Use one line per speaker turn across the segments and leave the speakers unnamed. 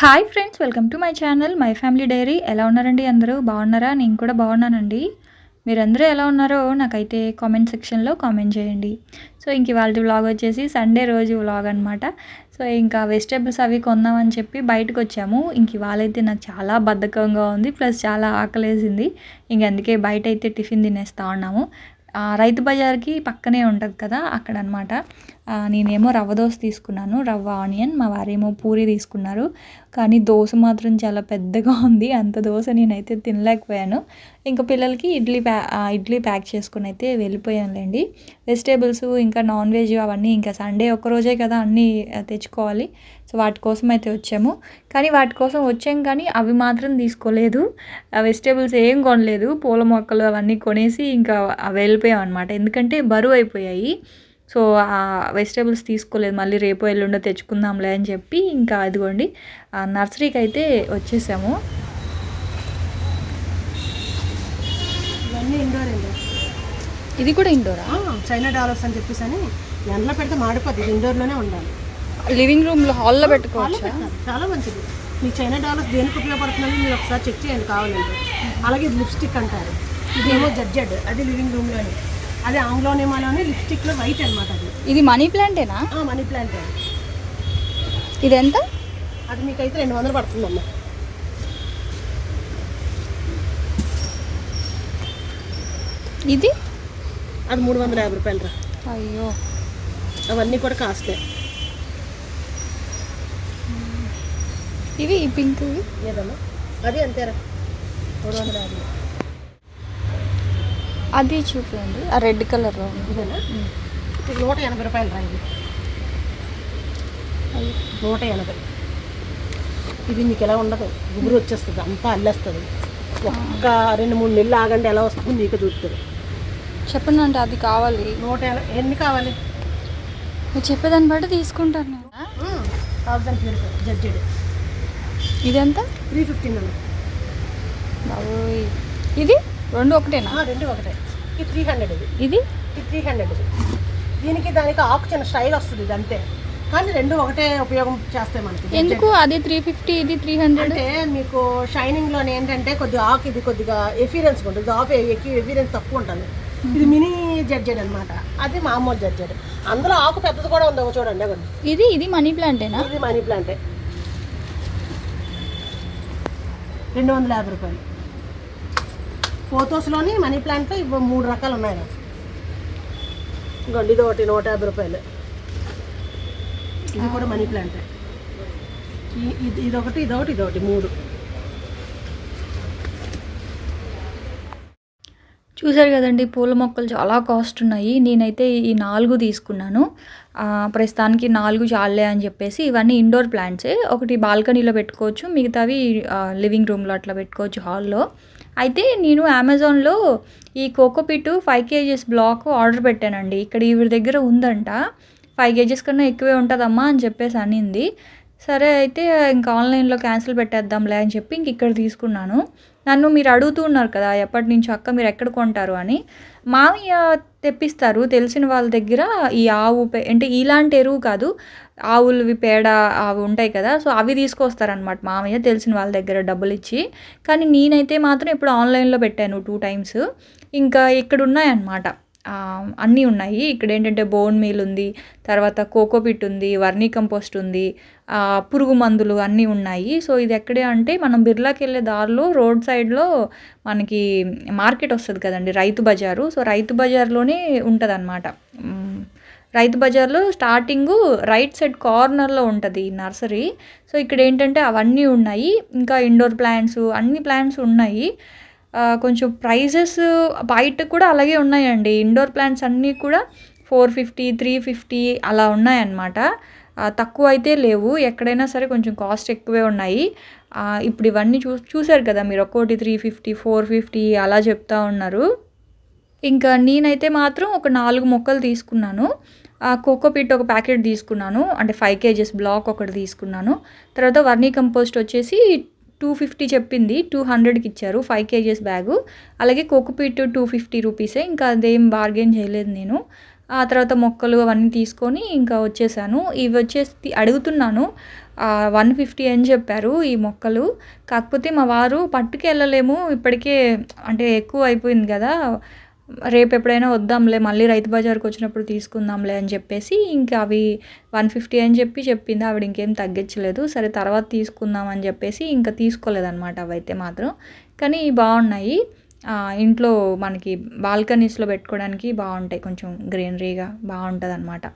Hi friends welcome to my channel my family diary ఎలా ఉన్నారండి అందరూ? బాగున్నారా? నేను కూడా బాగున్నానండి. మీరందరూ ఎలా ఉన్నారో నాకైతే కామెంట్ సెక్షన్లో కామెంట్ చేయండి. సో ఇంక ఇవాళ వ్లాగ్ వచ్చేసి సండే రోజు వ్లాగ్ అనమాట సో ఇంకా వెజిటేబుల్స్ అవి కొందామని చెప్పి బయటకు వచ్చాము. ఇంక ఇవాళైతే నాకు చాలా బద్ధకంగా ఉంది ప్లస్ చాలా ఆకలేసింది. ఇంక అందుకే బయట అయితే టిఫిన్ తినేస్తూ ఉన్నాము. రైతు బజార్కి పక్కనే ఉంటుంది కదా అక్కడ అనమాట నేనేమో రవ్వ దోశ తీసుకున్నాను. రవ్వ ఆనియన్ మా వారేమో పూరి తీసుకున్నారు. కానీ దోశ మాత్రం చాలా పెద్దగా ఉంది. అంత దోశ నేనైతే తినలేకపోయాను. ఇంకా పిల్లలకి ఇడ్లీ ప్యా ఇడ్లీ ప్యాక్ చేసుకుని అయితే వెళ్ళిపోయానులేండి. వెజిటేబుల్స్ ఇంకా నాన్ వెజ్ అవన్నీ ఇంకా సండే ఒక్కరోజే కదా అన్నీ తెచ్చుకోవాలి. సో వాటి కోసం అయితే వచ్చాము. కానీ వాటి కోసం వచ్చాం కానీ అవి మాత్రం తీసుకోలేదు. వెజిటేబుల్స్ ఏం కొనలేదు. పూల మొక్కలు అవన్నీ కొనేసి ఇంకా వెళ్ళిపోయాం అనమాట ఎందుకంటే బరువు అయిపోయాయి. సో ఆ వెజిటేబుల్స్ తీసుకోలేదు. మళ్ళీ రేపు ఎల్లుండో తెచ్చుకుందాంలే అని చెప్పి ఇంకా అదిగోండి నర్సరీకి అయితే వచ్చేసాము.
ఇవన్నీ ఇండోర్
ఇది కూడా ఇండోరా?
చైనా డాలర్స్ అని చెప్పేసి అని ఎండలో పెడితే మాడిపోద్ది. ఇది ఇండోర్లోనే ఉండాలి.
లివింగ్ రూమ్లో హాల్లో పెట్టుకోవచ్చా?
చాలా మంచిది. మీ చైనా డాలర్స్ దేనికి ఉపయోగపడుతుందని మీరు ఒకసారి చెక్ చేయండి కావాలంటే. అలాగే ఇది లిప్స్టిక్ అంటారు. ఇదేమో జడ్జెడ్. అది లివింగ్ రూమ్లోని. అదే ఆంగ్లోనేమాలోని లిప్స్టిక్లో వైట్ అనమాట అది.
ఇది మనీ ప్లాంటేనా?
ఆ, మనీ ప్లాంట్.
ఇది ఎంత
అది మీకైతే రెండు వందలు పడుతుందమ్మా.
ఇది?
అది మూడు వందల యాభై రూపాయలు రా.
అయ్యో.
అవన్నీ కూడా కాస్ట్లే
ఇవి ఈ పింక్
ఏదమ్మా? అది అంతేరా. మూడు వందల యాభై.
అది చూపించండి ఆ రెడ్ కలర్లో
ఇదేనా? ఇది నూట ఎనభై రూపాయలు రా ఇది. నూట ఎనభై. ఇది మీకు ఎలా ఉండదు? గుబురు వచ్చేస్తుంది అంతా అల్లేస్తుంది. ఒక్క రెండు మూడు నెలలు ఆగండి ఎలా వస్తుంది మీకు చూస్తుంది
చెప్పండి అంటే అది కావాలి.
నూట ఎనభై ఎన్ని కావాలి?
మీరు చెప్పేదాన్ని బట్టి తీసుకుంటాను నేను.
థౌసండ్ జడ్జెడ్.
ఇది ఎంత
త్రీ ఫిఫ్టీన్
బాబోయ్. ఇది? రెండు ఒకటేనా?
రెండు ఒకటే. ఇది త్రీ హండ్రెడ్ ఇది.
ఇది?
ఇది త్రీ హండ్రెడ్ ఇది. దీనికి దానికి ఆకు చిన్న స్టైల్ వస్తుంది ఇది అంతే. కానీ రెండు ఒకటే ఉపయోగం చేస్తాయి మనకి.
ఎందుకు? అది త్రీ ఫిఫ్టీ ఇది త్రీ హండ్రెడ్
అంటే మీకు షైనింగ్లోనే ఏంటంటే కొద్దిగా ఆకు ఇది కొద్దిగా ఎఫీరెన్స్ ఉంటుంది. ఆఫ్ ఎఫీరెన్స్ తక్కువ ఉంటుంది. ఇది మినీ జడ్జెడ్ అన్నమాట. అది మామూలు జడ్జెడ్ అందులో ఆకు పెద్దది కూడా ఉందో చూడండి
ఇది ఇది మనీ ప్లాంటేనా
ఇది మనీ ప్లాంటే రెండు వందల యాభై రూపాయలు. ఫోటోస్లోని మనీ ప్లాంట్లో ఇవి మూడు రకాలు ఉన్నాయి ఇది ఒకటి నూట యాభై రూపాయలు. ఇది కూడా మనీ ప్లాంటే ఈ- ఇది ఇదొకటి ఇదొకటి ఇదొకటి మూడు.
చూసారు కదండి పూల మొక్కలు చాలా కాస్ట్ ఉన్నాయి. నేనైతే ఈ నాలుగు తీసుకున్నాను. ఆ, ప్రస్తుతానికి నాలుగు చాలే అని చెప్పేసి ఇవన్నీ ఇండోర్ ప్లాంట్సే ఒకటి బాల్కనీలో పెట్టుకోవచ్చు మిగతావి లివింగ్ రూమ్లో అట్లా పెట్టుకోవచ్చు హాల్లో అయితే నేను అమెజాన్లో ఈ cocopeat five KGs block order పెట్టానండి. ఇక్కడ ఈవిడ దగ్గర ఉందంట. ఫైవ్ కేజీస్ కన్నా ఎక్కువే ఉంటుందమ్మా అని చెప్పేసి అనింది. సరే అయితే ఇంకా ఆన్లైన్లో క్యాన్సిల్ పెట్టేద్దాంలే అని చెప్పి ఇంక ఇక్కడ తీసుకున్నాను. నన్ను మీరు అడుగుతూ ఉన్నారు కదా ఎప్పటి నుంచో అక్క మీరు ఎక్కడ కొంటారు అని. మామయ్య తెప్పిస్తారు. తెలిసిన వాళ్ళ దగ్గర ఈ ఆవు పే అంటే ఇలాంటి ఎరువు కాదు. ఆవులవి పేడ అవి ఉంటాయి కదా సో అవి తీసుకొస్తారనమాట మామయ్య తెలిసిన వాళ్ళ దగ్గర డబ్బులు ఇచ్చి కానీ నేనైతే మాత్రం ఇప్పుడు ఆన్లైన్లో పెట్టాను టూ టైమ్స్. ఇంకా ఇక్కడ ఉన్నాయన్నమాట అన్నీ ఉన్నాయి. ఇక్కడ ఏంటంటే బోన్ మీల్ ఉంది తర్వాత కోకోపిట్ ఉంది వర్నీ కంపోస్ట్ ఉంది పురుగు మందులు అన్నీ ఉన్నాయి. సో ఇది ఎక్కడే అంటే మనం బిర్లాకి వెళ్ళే దారిలో రోడ్ సైడ్లో మనకి మార్కెట్ వస్తుంది కదండి రైతు బజారు. సో రైతు బజార్లోనే ఉంటుంది అనమాట రైతు బజార్లో స్టార్టింగు రైట్ సైడ్ కార్నర్లో ఉంటుంది నర్సరీ. సో ఇక్కడ ఏంటంటే అవన్నీ ఉన్నాయి. ఇంకా ఇండోర్ ప్లాంట్స్ అన్ని ప్లాంట్స్ ఉన్నాయి. కొంచెం ప్రైజెస్ బయట కూడా అలాగే ఉన్నాయండి. ఇండోర్ ప్లాంట్స్ అన్నీ కూడా ఫోర్ ఫిఫ్టీ త్రీ ఫిఫ్టీ అలా ఉన్నాయన్నమాట. తక్కువ అయితే లేవు. ఎక్కడైనా సరే కొంచెం కాస్ట్ ఎక్కువే ఉన్నాయి. ఇప్పుడు ఇవన్నీ చూ చూసారు కదా మీరు ఒక్కోటి త్రీ ఫిఫ్టీ ఫోర్ ఫిఫ్టీ అలా చెప్తా ఉన్నారు. ఇంకా నేనైతే మాత్రం ఒక నాలుగు మొక్కలు తీసుకున్నాను. కోకో కోకోపీట్ ఒక ప్యాకెట్ తీసుకున్నాను. అంటే ఫైవ్ కేజెస్ బ్లాక్ ఒకటి తీసుకున్నాను. తర్వాత వర్నీ కంపోస్ట్ వచ్చేసి టూ ఫిఫ్టీ చెప్పింది టూ హండ్రెడ్కి ఇచ్చారు ఫైవ్ కేజెస్ బ్యాగు. అలాగే కోకోపీట్ టూ ఫిఫ్టీ రూపీసే ఇంకా అదేం బార్గెన్ చేయలేదు నేను. ఆ తర్వాత మొక్కలు అవన్నీ తీసుకొని ఇంకా వచ్చేసాను. ఇవి వచ్చేసి అడుగుతున్నాను వన్ ఫిఫ్టీ అని చెప్పారు ఈ మొక్కలు. కాకపోతే మా వారు పట్టుకెళ్ళలేము ఇప్పటికే అంటే ఎక్కువ అయిపోయింది కదా. రేపు ఎప్పుడైనా వద్దాంలే మళ్ళీ రైతు బజార్కి వచ్చినప్పుడు తీసుకుందాంలే అని చెప్పేసి ఇంకా అవి వన్ ఫిఫ్టీ అని చెప్పి చెప్పింది. ఆవిడ ఇంకేం తగ్గించలేదు. సరే తర్వాత తీసుకుందాం అని చెప్పేసి ఇంకా తీసుకోలేదన్నమాట అవైతే మాత్రం. కానీ బాగున్నాయి. ఇంట్లో మనకి బాల్కనీస్లో పెట్టుకోవడానికి బాగుంటాయి. కొంచెం గ్రీనరీగా బాగుంటుంది అనమాట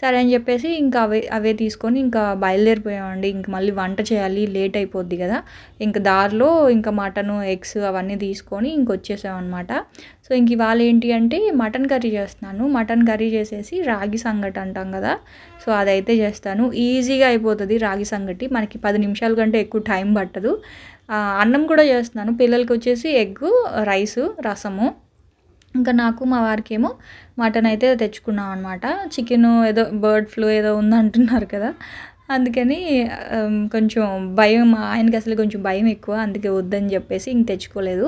సరే అని చెప్పేసి ఇంకా అవే అవే తీసుకొని ఇంకా బయలుదేరిపోయామండి. ఇంక మళ్ళీ వంట చేయాలి లేట్ అయిపోద్ది కదా. ఇంకా దారిలో ఇంకా మటను ఎగ్స్ అవన్నీ తీసుకొని ఇంక వచ్చేసామన్నమాట. సో ఇంక ఇవాళ ఏంటి అంటే మటన్ కర్రీ చేస్తున్నాను. మటన్ కర్రీ చేసేసి రాగి సంగటి అంటాం కదా. సో అదైతే చేస్తాను. ఈజీగా అయిపోతుంది రాగి సంగటి. మనకి పది నిమిషాల కంటే ఎక్కువ టైం పట్టదు. అన్నం కూడా చేస్తున్నాను. పిల్లలకి వచ్చేసి ఎగ్గు రైసు రసము. ఇంకా నాకు మా వారికి ఏమో మటన్ అయితే తెచ్చుకున్నాం అనమాట చికెన్ ఏదో బర్డ్ ఫ్లూ ఏదో ఉందంటున్నారు కదా. అందుకని కొంచెం భయం మా ఆయనకి అసలు కొంచెం భయం ఎక్కువ అందుకే వద్దని చెప్పేసి ఇంక తెచ్చుకోలేదు.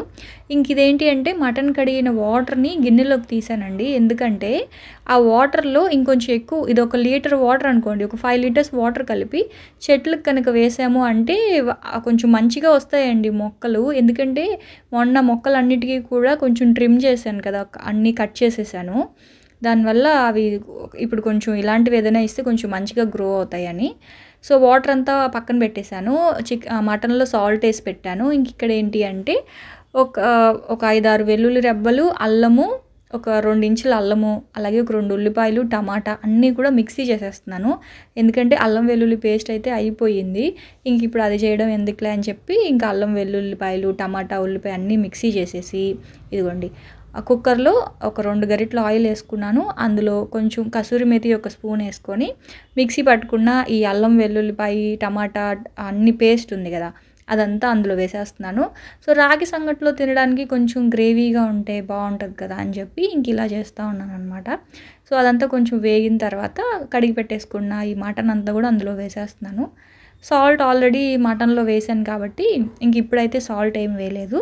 ఇంక ఇదేంటి అంటే మటన్ కడిగిన వాటర్ని గిన్నెలోకి తీసానండి. ఎందుకంటే ఆ వాటర్లో ఇంకొంచెం ఎక్కువ ఇది ఒక లీటర్ వాటర్ అనుకోండి ఒక ఫైవ్ లీటర్స్ వాటర్ కలిపి చెట్లకు కనుక వేసాము అంటే కొంచెం మంచిగా వస్తాయండి మొక్కలు. ఎందుకంటే మొన్న మొక్కలన్నిటికీ కూడా కొంచెం ట్రిమ్ చేశాను కదా అన్నీ కట్ చేసేసాను. దానివల్ల అవి ఇప్పుడు కొంచెం ఇలాంటివి ఏదైనా ఇస్తే కొంచెం మంచిగా గ్రో అవుతాయని. సో వాటర్ అంతా పక్కన పెట్టేశాను. చిక్ మటన్లో సాల్ట్ వేసి పెట్టాను. ఇంక ఇక్కడ ఏంటి అంటే ఒక ఒక ఐదారు వెల్లుల్లి రెబ్బలు అల్లము ఒక రెండు ఇంచుల అల్లము అలాగే ఒక రెండు ఉల్లిపాయలు టమాటా అన్నీ కూడా మిక్సీ చేసేస్తున్నాను. ఎందుకంటే అల్లం వెల్లుల్లి పేస్ట్ అయితే అయిపోయింది. ఇంక ఇప్పుడు అది చేయడం ఎందుకులే అని చెప్పి ఇంకా అల్లం వెల్లుల్లిపాయలు టమాటా ఉల్లిపాయ అన్నీ మిక్సీ చేసేసి ఇదిగోండి. కుక్కర్లో ఒక రెండు గరిటలు ఆయిల్ వేసుకున్నాను. అందులో కొంచెం కసూరి మేతి ఒక స్పూన్ వేసుకొని మిక్సీ పట్టుకున్న ఈ అల్లం వెల్లుల్లిపాయి టమాటా అన్ని పేస్ట్ ఉంది కదా అదంతా అందులో వేసేస్తున్నాను. సో రాగి సంగట్లో తినడానికి కొంచెం గ్రేవీగా ఉంటే బాగుంటుంది కదా అని చెప్పి ఇంక ఇలా చేస్తూ ఉన్నాను అనమాట సో అదంతా కొంచెం వేగిన తర్వాత కడిగి పెట్టేసుకున్న ఈ మటన్ అంతా కూడా అందులో వేసేస్తున్నాను. సాల్ట్ ఆల్రెడీ మటన్లో వేసాను కాబట్టి ఇంక ఇప్పుడైతే సాల్ట్ ఏం వేయలేదు.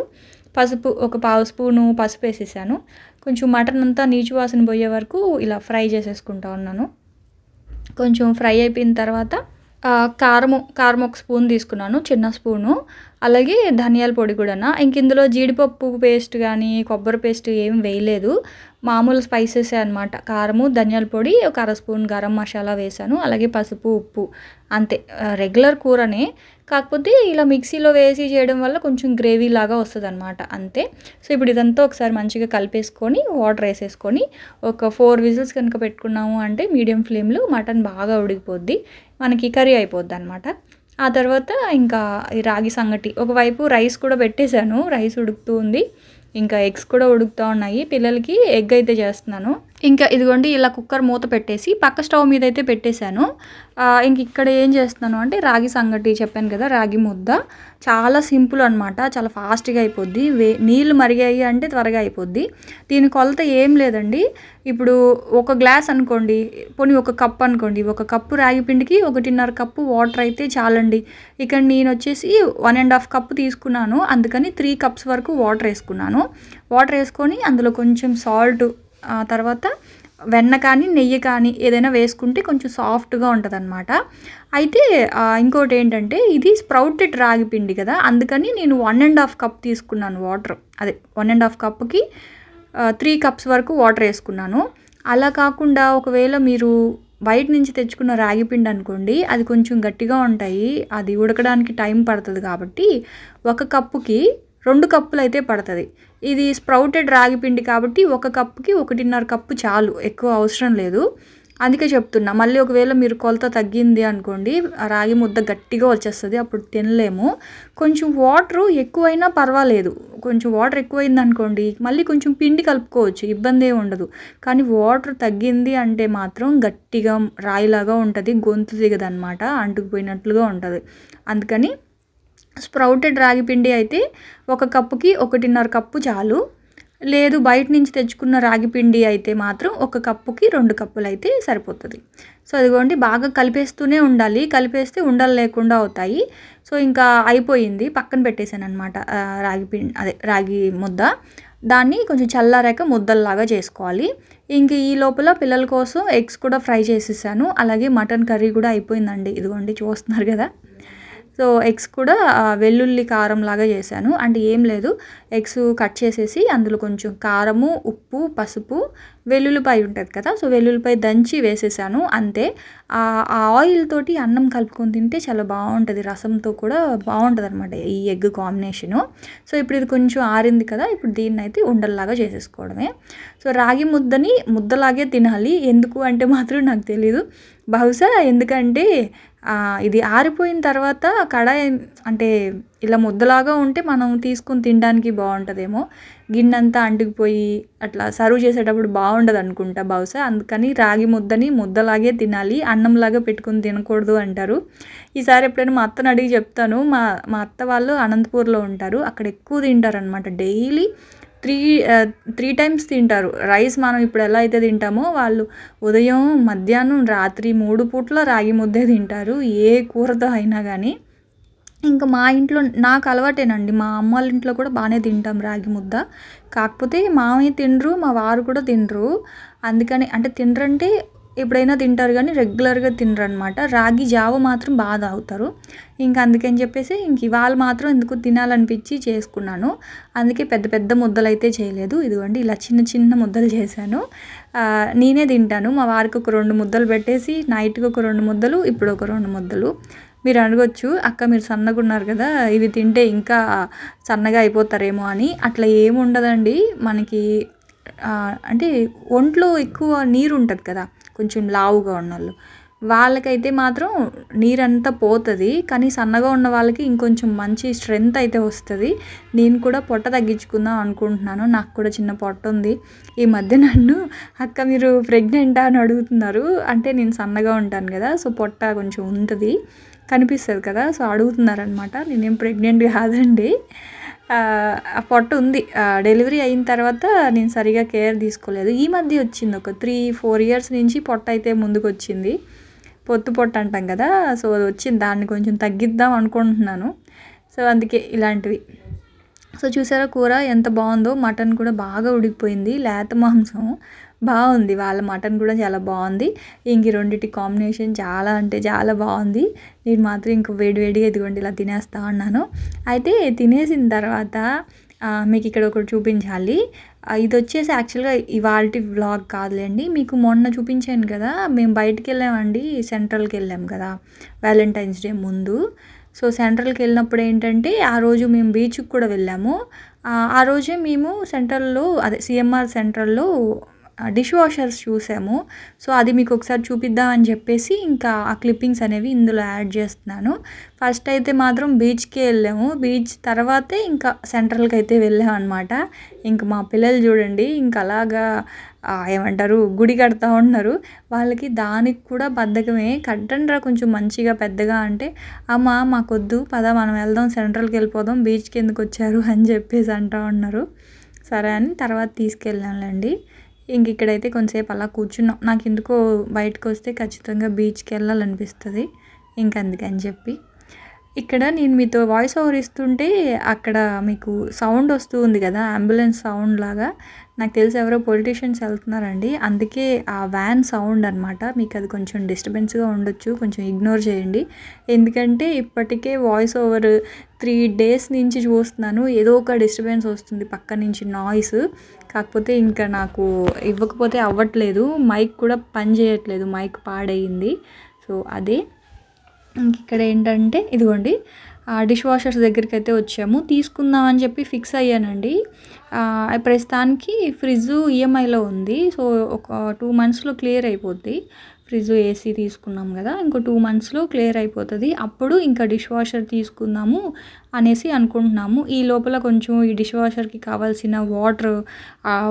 పసుపు ఒక పావు స్పూను పసుపు వేసేసాను. కొంచెం మటన్ అంతా నీచు వాసన పోయే వరకు ఇలా ఫ్రై చేసేసుకుంటా ఉన్నాను. కొంచెం ఫ్రై అయిపోయిన తర్వాత కారము కారం ఒక స్పూన్ తీసుకున్నాను చిన్న స్పూను. అలాగే ధనియాల పొడి కూడా ఇంక ఇందులో జీడిపప్పు పేస్ట్ కానీ కొబ్బరి పేస్ట్ ఏం వేయలేదు. మామూలు స్పైసెస్ అనమాట కారము ధనియాల పొడి ఒక అర స్పూన్ గరం మసాలా వేసాను అలాగే పసుపు ఉప్పు అంతే. రెగ్యులర్ కూరనే. కాకపోతే ఇలా మిక్సీలో వేసి చేయడం వల్ల కొంచెం గ్రేవీ లాగా వస్తుంది అనమాట అంతే. సో ఇప్పుడు ఇదంతా ఒకసారి మంచిగా కలిపేసుకొని వాటర్ వేసేసుకొని ఒక ఫోర్ విజిల్స్ కనుక పెట్టుకున్నాము అంటే మీడియం ఫ్లేమ్లో మటన్ బాగా ఉడికిపోద్ది. మనకి కర్రీ అయిపోద్ది అనమాట ఆ తర్వాత ఇంకా ఈ రాగి సంగటి. ఒకవైపు రైస్ కూడా పెట్టేశాను. రైస్ ఉడుకుతూ ఉంది. ఇంకా ఎగ్స్ కూడా ఉడుకుతూ ఉన్నాయి. పిల్లలకి ఎగ్ అయితే చేస్తున్నాను. ఇంకా ఇదిగోండి ఇలా కుక్కర్ మూత పెట్టేసి పక్క స్టవ్ మీద అయితే పెట్టేశాను. ఇంక ఇక్కడ ఏం చేస్తున్నాను అంటే రాగి సంగటి చెప్పాను కదా రాగి ముద్ద. చాలా సింపుల్ అనమాట చాలా ఫాస్ట్గా అయిపోద్ది. వే నీళ్ళు మరిగాయి అంటే త్వరగా అయిపోద్ది. దీని కొలత ఏం లేదండి. ఇప్పుడు ఒక గ్లాస్ అనుకోండి పోనీ ఒక కప్ అనుకోండి ఒక కప్పు రాగి పిండికి ఒకటిన్నర కప్పు వాటర్ అయితే చాలండి. ఇక్కడ నేను వచ్చేసి వన్ అండ్ హాఫ్ కప్ తీసుకున్నాను అందుకని త్రీ కప్స్ వరకు వాటర్ వేసుకున్నాను. వాటర్ వేసుకొని అందులో కొంచెం సాల్ట్ ఆ తర్వాత వెన్న కానీ నెయ్యి కానీ ఏదైనా వేసుకుంటే కొంచెం సాఫ్ట్గా ఉంటుంది అనమాట అయితే ఇంకోటి ఏంటంటే ఇది స్ప్రౌటెడ్ రాగి పిండి కదా అందుకని నేను వన్ అండ్ హాఫ్ కప్ తీసుకున్నాను వాటర్. అదే వన్ అండ్ హాఫ్ కప్కి త్రీ కప్స్ వరకు వాటర్ వేసుకున్నాను. అలా కాకుండా ఒకవేళ మీరు బయట నుంచి తెచ్చుకున్న రాగి పిండి అనుకోండి అది కొంచెం గట్టిగా ఉంటాయి అది ఉడకడానికి టైం పడుతుంది కాబట్టి ఒక కప్పుకి రెండు కప్పులు అయితే పడుతుంది. ఇది స్ప్రౌటెడ్ రాగి పిండి కాబట్టి ఒక కప్పుకి ఒకటిన్నర కప్పు చాలు ఎక్కువ అవసరం లేదు. అందుకే చెప్తున్నా మళ్ళీ ఒకవేళ మీరు కొలత తగ్గింది అనుకోండి ఆ రాగి ముద్ద గట్టిగా వచ్చేస్తుంది అప్పుడు తినలేము. కొంచెం వాటర్ ఎక్కువైనా పర్వాలేదు. కొంచెం వాటర్ ఎక్కువైంది అనుకోండి మళ్ళీ కొంచెం పిండి కలుపుకోవచ్చు ఇబ్బంది ఏమి ఉండదు. కానీ వాటర్ తగ్గింది అంటే మాత్రం గట్టిగా రాయిలాగా ఉంటుంది గొంతు దిగదనమాట అంటుకుపోయినట్లుగా ఉంటుంది. అందుకని స్ప్రౌటెడ్ రాగి పిండి అయితే ఒక కప్పుకి ఒకటిన్నర కప్పు చాలు. లేదు బయట నుంచి తెచ్చుకున్న రాగి పిండి అయితే మాత్రం ఒక కప్పుకి రెండు కప్పులు అయితే సరిపోతుంది. సో అదిగోండి బాగా కలిపేస్తూనే ఉండాలి. కలిపేస్తే ఉండలు లేకుండా అవుతాయి. సో ఇంకా అయిపోయింది. పక్కన పెట్టేశాను అనమాట రాగి పిండి అదే రాగి ముద్ద. దాన్ని కొంచెం చల్లారాక ముద్దల్లాగా చేసుకోవాలి. ఇంక ఈ లోపల పిల్లల కోసం ఎగ్స్ కూడా ఫ్రై చేసేసాను. అలాగే మటన్ కర్రీ కూడా అయిపోయిందండి. ఇదిగోండి చూస్తున్నారు కదా. సో ఎగ్స్ కూడా వెల్లుల్లి కారం లాగా చేశాను. అంటే ఏం లేదు ఎగ్స్ కట్ చేసేసి అందులో కొంచెం కారము ఉప్పు పసుపు వెల్లుల్లిపాయ ఉంటుంది కదా సో వెల్లుల్లిపాయ దంచి వేసేసాను అంతే. ఆ ఆయిల్ తోటి అన్నం కలుపుకొని తింటే చాలా బాగుంటుంది రసంతో కూడా బాగుంటుంది అనమాట ఈ ఎగ్ కాంబినేషను. సో ఇప్పుడు ఇది కొంచెం ఆరింది కదా ఇప్పుడు దీన్ని అయితే ఉండల్లాగా చేసేసుకోవడమే. సో రాగి ముద్దని ముద్దలాగే తినాలి ఎందుకు అంటే మాత్రం నాకు తెలీదు. బహుశా ఎందుకంటే ఇది ఆరిపోయిన తర్వాత కడాయి అంటే ఇలా ముద్దలాగా ఉంటే మనం తీసుకుని తినడానికి బాగుంటుందేమో. గిన్నెంతా అంటుకుపోయి అట్లా సర్వ్ చేసేటప్పుడు బాగుండదు అనుకుంటా బహుశా. అందుకని రాగి ముద్దని ముద్దలాగే తినాలి అన్నంలాగా పెట్టుకుని తినకూడదు అంటారు. ఈసారి ఎప్పుడైనా మా అత్తని అడిగి చెప్తాను. మా మా అత్త వాళ్ళు అనంతపూర్లో ఉంటారు. అక్కడ ఎక్కువ తింటారు అనమాట డైలీ త్రీ త్రీ టైమ్స్ తింటారు. రైస్ మనం ఇప్పుడు ఎలా అయితే తింటామో వాళ్ళు ఉదయం మధ్యాహ్నం రాత్రి మూడు పూట్ల రాగి ముద్దే తింటారు. ఏ కూరతో అయినా కానీ ఇంకా మా ఇంట్లో నాకు అలవాటేనండి. మా అమ్మ వాళ్ళ ఇంట్లో కూడా బాగానే తింటాం రాగి ముద్ద. కాకపోతే మామయ్య తినరు మా వారు కూడా తినరు. అందుకని అంటే తినరంటే ఎప్పుడైనా తింటారు కానీ రెగ్యులర్గా తినరు అనమాట రాగి జావ మాత్రం బాగా తాగుతారు. ఇంకా అందుకని చెప్పేసి ఇంక ఇవాళ మాత్రం ఎందుకు తినాలనిపించి చేసుకున్నాను. అందుకే పెద్ద పెద్ద ముద్దలు అయితే చేయలేదు. ఇదిగోండి ఇలా చిన్న చిన్న ముద్దలు చేశాను. నేనే తింటాను. మా వారికి ఒక రెండు ముద్దలు పెట్టేసి నైట్కి ఒక రెండు ముద్దలు ఇప్పుడు ఒక రెండు ముద్దలు. మీరు అడగొచ్చు అక్క మీరు సన్నగా ఉన్నారు కదా ఇవి తింటే ఇంకా సన్నగా అయిపోతారేమో అని. అట్లా ఏముండదండి. మనకి అంటే ఒంట్లో ఎక్కువ నీరు ఉంటుంది కదా కొంచెం లావుగా ఉన్నోళ్ళు. వాళ్ళకైతే మాత్రం నీరంతా పోతుంది కానీ సన్నగా ఉన్న వాళ్ళకి ఇంకొంచెం మంచి స్ట్రెంగ్త్ అయితే వస్తుంది. నేను కూడా పొట్ట తగ్గించుకుందాం అనుకుంటున్నాను. నాకు కూడా చిన్న పొట్ట ఉంది. ఈ మధ్య నన్ను అక్క మీరు ప్రెగ్నెంటా? అని అడుగుతున్నారు. అంటే నేను సన్నగా ఉంటాను కదా సో పొట్ట కొంచెం ఉంటుంది. కనిపిస్తుంది కదా సో అడుగుతున్నారనమాట నేనేం ప్రెగ్నెంట్ కాదండి. ఆ, పొట్ట ఉంది. డెలివరీ అయిన తర్వాత నేను సరిగా కేర్ తీసుకోలేదు. ఈ మధ్య వచ్చింది. ఒక త్రీ ఫోర్ ఇయర్స్ నుంచి పొట్ట అయితే ముందుకు వచ్చింది పొత్తు పొట్ట అంటాం కదా. సో అది వచ్చింది. దాన్ని కొంచెం తగ్గిద్దాం అనుకుంటున్నాను. సో అందుకే ఇలాంటివి. సో చూసారా కూర ఎంత బాగుందో? మటన్ కూడా బాగా ఉడికిపోయింది. లేత మాంసం. బాగుంది. వాళ్ళ మటన్ కూడా చాలా బాగుంది. ఇంక రెండింటి కాంబినేషన్ చాలా అంటే చాలా బాగుంది. నేను మాత్రం ఇంక వేడివేడిగా ఇదిగోండి ఇలా తినేస్తా ఉన్నాను. అయితే తినేసిన తర్వాత మీకు ఇక్కడ ఒకటి చూపించాలి. ఇది వచ్చేసి యాక్చువల్గా ఇవాళ వ్లాగ్ కాదులేండి. మీకు మొన్న చూపించాను కదా మేము బయటికి వెళ్ళామండి సెంట్రల్కి వెళ్ళాం కదా వ్యాలంటైన్స్ డే ముందు. సో సెంట్రల్కి వెళ్ళినప్పుడు ఏంటంటే ఆ రోజు మేము బీచ్కి కూడా వెళ్ళాము. ఆ, ఆ రోజే మేము సెంట్రల్లో అదే సిఎంఆర్ సెంట్రల్లో డిష్ వాషర్స్ చూసాము. సో అది మీకు ఒకసారి చూపిద్దాం అని చెప్పేసి ఇంకా ఆ క్లిప్పింగ్స్ అనేవి ఇందులో యాడ్ చేస్తున్నాను. ఫస్ట్ అయితే మాత్రం బీచ్కే వెళ్ళాము. బీచ్ తర్వాతే ఇంకా సెంట్రల్కి అయితే వెళ్ళాం అనమాట ఇంకా మా పిల్లలు చూడండి ఇంకా అలాగా ఏమంటారు గుడి కడతా ఉన్నారు. వాళ్ళకి దానికి కూడా బద్ధకమే. కట్టండ్రా కొంచెం మంచిగా పెద్దగా అంటే అమ్మ మాకొద్దు పద మనం వెళ్దాం సెంట్రల్కి వెళ్ళిపోదాం బీచ్కి ఎందుకు వచ్చారు? అని చెప్పేసి అంటా ఉన్నారు. సరే అని తర్వాత తీసుకెళ్ళాంలేండి. ఇంక ఇక్కడైతే కొంతసేపు అలా కూర్చున్నాం. నాకు ఎందుకో బయటకు వస్తే ఖచ్చితంగా బీచ్కి వెళ్ళాలనిపిస్తుంది. ఇంక అందుకని చెప్పి. ఇక్కడ నేను మీతో వాయిస్ ఓవర్ ఇస్తుంటే అక్కడ మీకు సౌండ్ వస్తూ ఉంది కదా అంబులెన్స్ సౌండ్ లాగా. నాకు తెలిసి ఎవరో పొలిటీషియన్స్ వెళ్తున్నారండి. అందుకే ఆ వ్యాన్ సౌండ్ అనమాట మీకు అది కొంచెం డిస్టర్బెన్స్గా ఉండొచ్చు. కొంచెం ఇగ్నోర్ చేయండి. ఎందుకంటే ఇప్పటికే వాయిస్ ఓవర్ త్రీ డేస్ నుంచి చూస్తున్నాను. ఏదో ఒక డిస్టర్బెన్స్ వస్తుంది. పక్క నుంచి నాయిస్ కాకపోతే ఇంకా నాకు ఇవ్వకపోతే అవ్వట్లేదు. మైక్ కూడా పని చేయట్లేదు. మైక్ పాడయింది సో అదే. ఇక్కడ ఏంటంటే ఇదిగోండి. ఆ డిష్ వాషర్స్ దగ్గరికి అయితే వచ్చాము. తీసుకుందామని చెప్పి ఫిక్స్ అయ్యానండి. ప్రస్తుతానికి ఫ్రిడ్జ్ ఈఎంఐలో ఉంది. సో ఒక టూ మంత్స్లో క్లియర్ అయిపోద్ది. ఫ్రిడ్జ్ ఏసీ తీసుకున్నాం కదా ఇంకో టూ మంత్స్లో క్లియర్ అయిపోతుంది. అప్పుడు ఇంకా డిష్ వాషర్ తీసుకుందాము అనేసి అనుకుంటున్నాము. ఈ లోపల కొంచెం ఈ డిష్ వాషర్కి కావాల్సిన వాటర్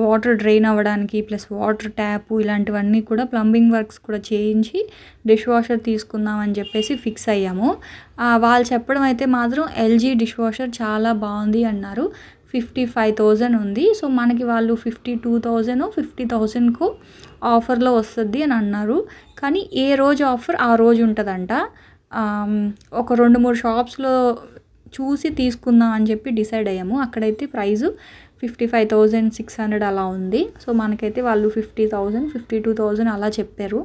వాటర్ డ్రైన్ అవ్వడానికి ప్లస్ వాటర్ ట్యాప్ ఇలాంటివన్నీ కూడా ప్లంబింగ్ వర్క్స్ కూడా చేయించి డిష్ వాషర్ తీసుకుందాం అని చెప్పేసి ఫిక్స్ అయ్యాము. వాళ్ళు చెప్పడం అయితే మాత్రం ఎల్జీ డిష్ వాషర్ చాలా బాగుంది అన్నారు. ఫిఫ్టీ ఫైవ్ థౌజండ్ ఉంది. సో మనకి వాళ్ళు ఫిఫ్టీ టూ థౌజండ్ ఫిఫ్టీ థౌజండ్కు ఆఫర్లో వస్తుంది అని అన్నారు. కానీ ఏ రోజు ఆఫర్ ఆ రోజు ఉంటుందంట. ఒక రెండు మూడు షాప్స్లో చూసి తీసుకుందాం అని చెప్పి డిసైడ్ అయ్యాము. అక్కడైతే price fifty five thousand six hundred అలా ఉంది. సో మనకైతే వాళ్ళు fifty thousand fifty two thousand అలా చెప్పారు.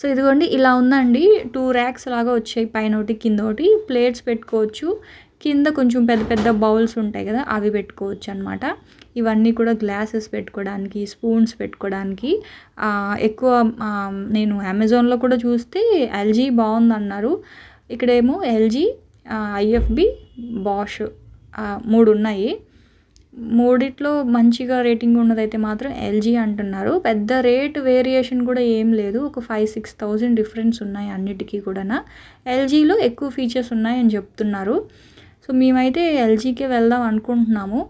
సో ఇదిగోండి ఇలా ఉందండి. టూ ర్యాక్స్ లాగా వచ్చాయి పైన ఒకటి కింద ఒకటి ప్లేట్స్ పెట్టుకోవచ్చు. కింద కొంచెం పెద్ద పెద్ద బౌల్స్ ఉంటాయి కదా అవి పెట్టుకోవచ్చు అనమాట ఇవన్నీ కూడా గ్లాసెస్ పెట్టుకోవడానికి స్పూన్స్ పెట్టుకోవడానికి. ఎక్కువ నేను అమెజాన్లో కూడా చూస్తే ఎల్జీ బాగుందన్నారు. ఇక్కడేమో ఎల్జీ ఐఎఫ్బి బాష్ మూడు ఉన్నాయి మూడిట్లో మంచిగా రేటింగ్ ఉన్నదైతే మాత్రం ఎల్జీ అంటున్నారు. పెద్ద రేట్ వేరియేషన్ కూడా ఏం లేదు. ఒక ఫైవ్ సిక్స్ థౌజండ్ డిఫరెన్స్ ఉన్నాయి అన్నిటికీ కూడా ఎల్జీలో ఎక్కువ ఫీచర్స్ ఉన్నాయని చెప్తున్నారు. సో మేమైతే ఎల్జీకే వెళ్దాం అనుకుంటున్నాము.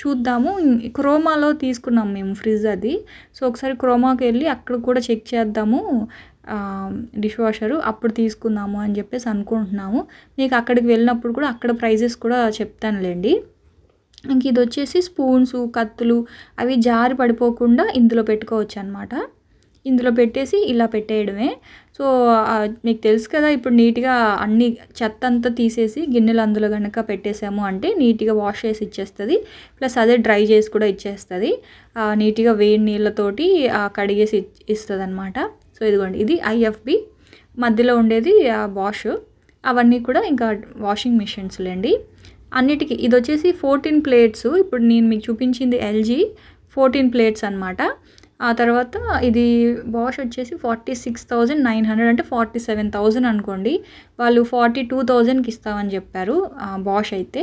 చూద్దాము. క్రోమాలో తీసుకున్నాం మేము ఫ్రిడ్జ్ అది. సో ఒకసారి క్రోమాకి వెళ్ళి అక్కడ కూడా చెక్ చేద్దాము. డిష్ వాషరు అప్పుడు తీసుకుందాము అని చెప్పేసి అనుకుంటున్నాము. మీకు అక్కడికి వెళ్ళినప్పుడు కూడా అక్కడ ప్రైజెస్ కూడా చెప్తానులేండి. ఇంక ఇది వచ్చేసి స్పూన్స్ కత్తులు అవి జారి పడిపోకుండా ఇందులో పెట్టుకోవచ్చు అనమాట ఇందులో పెట్టేసి ఇలా పెట్టేయడమే. సో మీకు తెలుసు కదా ఇప్పుడు నీట్గా అన్ని చెత్త అంతా తీసేసి గిన్నెలు అందులో కనుక పెట్టేసాము అంటే నీట్గా వాష్ చేసి ఇచ్చేస్తుంది. ప్లస్ అదే డ్రై చేసి కూడా ఇచ్చేస్తుంది. నీట్గా వేడి నీళ్ళతోటి కడిగేసి ఇస్తుంది అనమాట సో ఇదిగోండి ఇది ఐఎఫ్బి మధ్యలో ఉండేది వాష్. అవన్నీ కూడా ఇంకా వాషింగ్ మిషన్స్ లేండి అన్నిటికీ ఇది వచ్చేసి ఫోర్టీన్ ప్లేట్స్. ఇప్పుడు నేను మీకు చూపించింది ఎల్జీ ఫోర్టీన్ ప్లేట్స్ అనమాట ఆ తర్వాత ఇది బాష్ వచ్చేసి forty six thousand nine hundred అంటే ఫార్టీ సెవెన్ థౌజండ్ అనుకోండి. వాళ్ళు ఫార్టీ టూ థౌజండ్కి ఇస్తామని చెప్పారు బాష్ అయితే.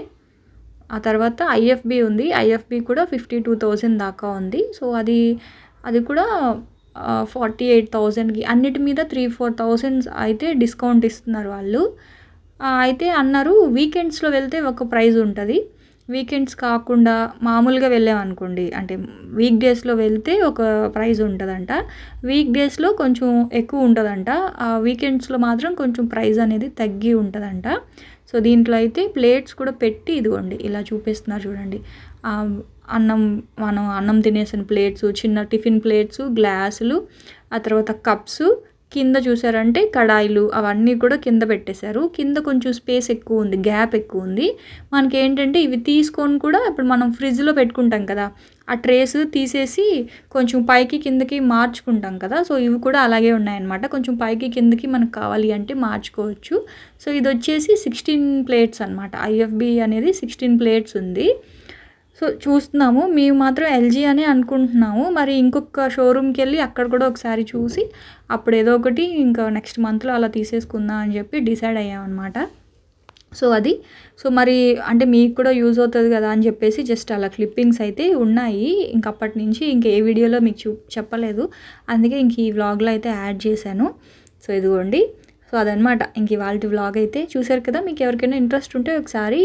ఆ తర్వాత ఐఎఫ్బి ఉంది. ఐఎఫ్బి కూడా ఫిఫ్టీ టూ థౌజండ్ దాకా ఉంది. సో అది అది కూడా ఫార్టీ ఎయిట్ థౌజండ్కి అన్నిటి మీద త్రీ ఫోర్ థౌజండ్స్ అయితే డిస్కౌంట్ ఇస్తున్నారు వాళ్ళు. అయితే అన్నారు వీకెండ్స్లో వెళ్తే ఒక ప్రైజ్ ఉంటుంది. వీకెండ్స్ కాకుండా మామూలుగా వెళ్ళామనుకోండి అంటే వీక్ డేస్లో వెళ్తే ఒక ప్రైజ్ ఉంటుందంట. వీక్ డేస్లో కొంచెం ఎక్కువ ఉంటుందంట. ఆ వీకెండ్స్లో మాత్రం కొంచెం ప్రైజ్ అనేది తగ్గి ఉంటుందంట. సో దీంట్లో అయితే ప్లేట్స్ కూడా పెట్టి ఇదిగోండి ఇలా చూపిస్తున్నారు చూడండి. అన్నం మనం అన్నం తినేసిన ప్లేట్స్ చిన్న టిఫిన్ ప్లేట్స్ గ్లాసులు ఆ తర్వాత కప్స్ కింద చూసారంటే కడాయిలు అవన్నీ కూడా కింద పెట్టేశారు. కింద కొంచెం స్పేస్ ఎక్కువ ఉంది గ్యాప్ ఎక్కువ ఉంది. మనకి ఏంటంటే ఇవి తీసుకొని కూడా ఇప్పుడు మనం ఫ్రిడ్జ్లో పెట్టుకుంటాం కదా ఆ ట్రేస్ తీసేసి కొంచెం పైకి కిందకి మార్చుకుంటాం కదా సో ఇవి కూడా అలాగే ఉన్నాయన్నమాట. కొంచెం పైకి కిందకి మనకు కావాలి అంటే మార్చుకోవచ్చు. సో ఇది వచ్చేసి సిక్స్టీన్ ప్లేట్స్ అనమాట ఐఎఫ్బి అనేది సిక్స్టీన్ ప్లేట్స్ ఉంది. సో చూస్తున్నాము. మేము మాత్రం ఎల్జీ అనే అనుకుంటున్నాము. మరి ఇంకొక షోరూమ్కి వెళ్ళి అక్కడ కూడా ఒకసారి చూసి అప్పుడు ఏదో ఒకటి ఇంకా నెక్స్ట్ మంత్లో అలా తీసేసుకుందాం అని చెప్పి డిసైడ్ అయ్యామన్నమాట. సో అది. సో మరి అంటే మీకు కూడా యూజ్ అవుతుంది కదా అని చెప్పేసి జస్ట్ అలా క్లిప్పింగ్స్ అయితే ఉన్నాయి. ఇంకప్పటి నుంచి ఇంక ఏ వీడియోలో మీకు చూ చెప్పలేదు. అందుకే ఇంక ఈ వ్లాగ్లో అయితే యాడ్ చేశాను. సో ఇదిగోండి. సో అదనమాట ఇంక ఇవాళ వ్లాగ్ అయితే చూసారు కదా. మీకు ఎవరికైనా ఇంట్రెస్ట్ ఉంటే ఒకసారి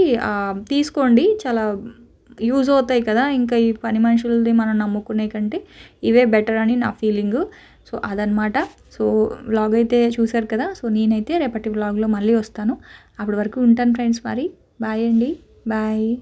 తీసుకోండి. చాలా యూజ్ అవుతాయి కదా ఇంకా ఈ పని మనుషులది మనం నమ్ముకునే కంటే ఇవే బెటర్ అని నా ఫీలింగు. సో అదనమాట సో వ్లాగ్ అయితే చూశారు కదా సో నేనైతే రేపటి వ్లాగ్లో మళ్ళీ వస్తాను. అప్పటి వరకు ఉంటాను ఫ్రెండ్స్ మరి. బాయ్ అండి. బాయ్.